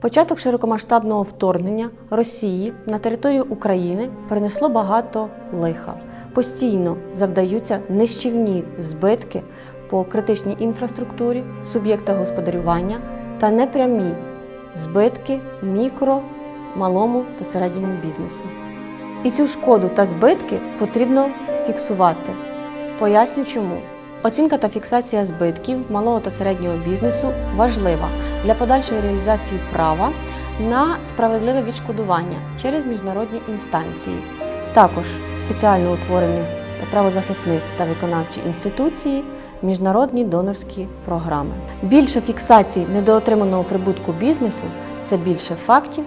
Початок широкомасштабного вторгнення Росії на територію України принесло багато лиха. Постійно завдаються нищівні збитки по критичній інфраструктурі, суб'єктах господарювання та непрямі збитки мікро, малому та середньому бізнесу. І цю шкоду та збитки потрібно фіксувати. Поясню чому. Оцінка та фіксація збитків малого та середнього бізнесу важлива для подальшої реалізації права на справедливе відшкодування через міжнародні інстанції. Також спеціально утворені правозахисних та виконавчі інституції, міжнародні донорські програми. Більше фіксацій недоотриманого прибутку бізнесу це більше фактів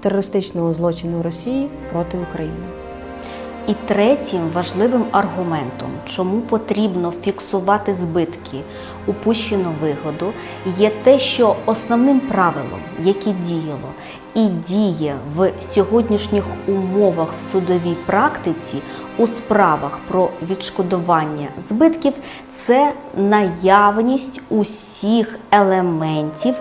терористичного злочину Росії проти України. І третім важливим аргументом, чому потрібно фіксувати збитки, упущену вигоду, є те, що основним правилом, яке діяло і діє в сьогоднішніх умовах в судовій практиці у справах про відшкодування збитків, це наявність усіх елементів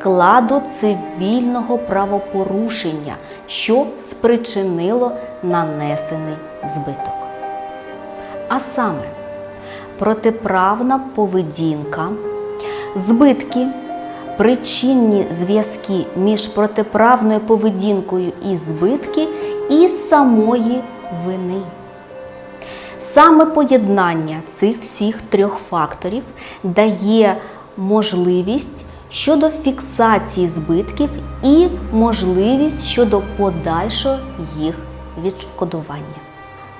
складу цивільного правопорушення, що спричинило нанесений збиток. А саме протиправна поведінка, збитки, причинні зв'язки між протиправною поведінкою і збитки і самої вини. Саме поєднання цих всіх трьох факторів дає можливість щодо фіксації збитків і можливість щодо подальшого їх відшкодування.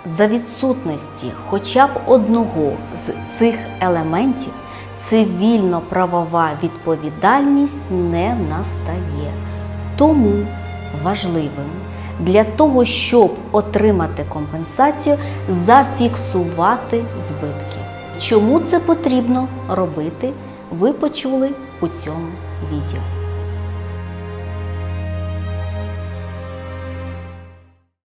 За відсутності хоча б одного з цих елементів цивільно-правова відповідальність не настає. Тому важливим для того, щоб отримати компенсацію, зафіксувати збитки. Чому це потрібно робити, ви почули у цьому відео.